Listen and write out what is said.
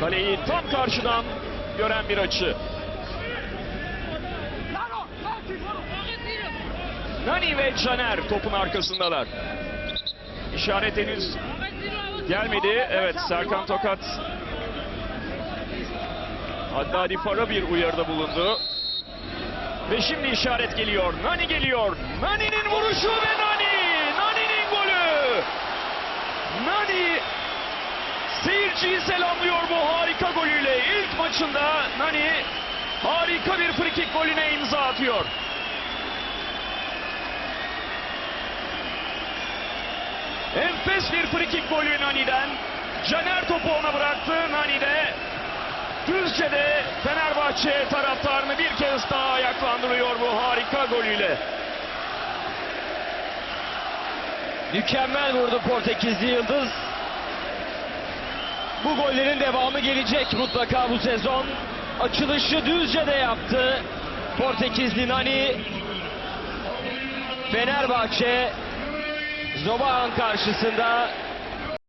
Kaleyi tam karşıdan gören bir açı. Nani ve Caner topun arkasındalar. İşaret henüz gelmedi. Evet Serkan Tokat Haddadi Para bir uyarıda bulundu. Ve şimdi işaret geliyor. Nani geliyor. Nani'nin vuruşu ve Nani! Nani'nin golü! Nani seyirciyi selamlıyor bu harika golüyle. İlk maçında Nani harika bir frikik golüne imza atıyor. Enfes bir frikik golü Nani'den. Caner topu ona bıraktı. Nani de Düzce'de Fenerbahçe taraftarını bir kez daha ayaklandırıyor bu harika golüyle. Mükemmel vurdu Portekizli Yıldız. Bu gollerin devamı gelecek mutlaka bu sezon. Açılışı Düzce'de yaptı. Portekizli Nani. Fenerbahçe Zobahan karşısında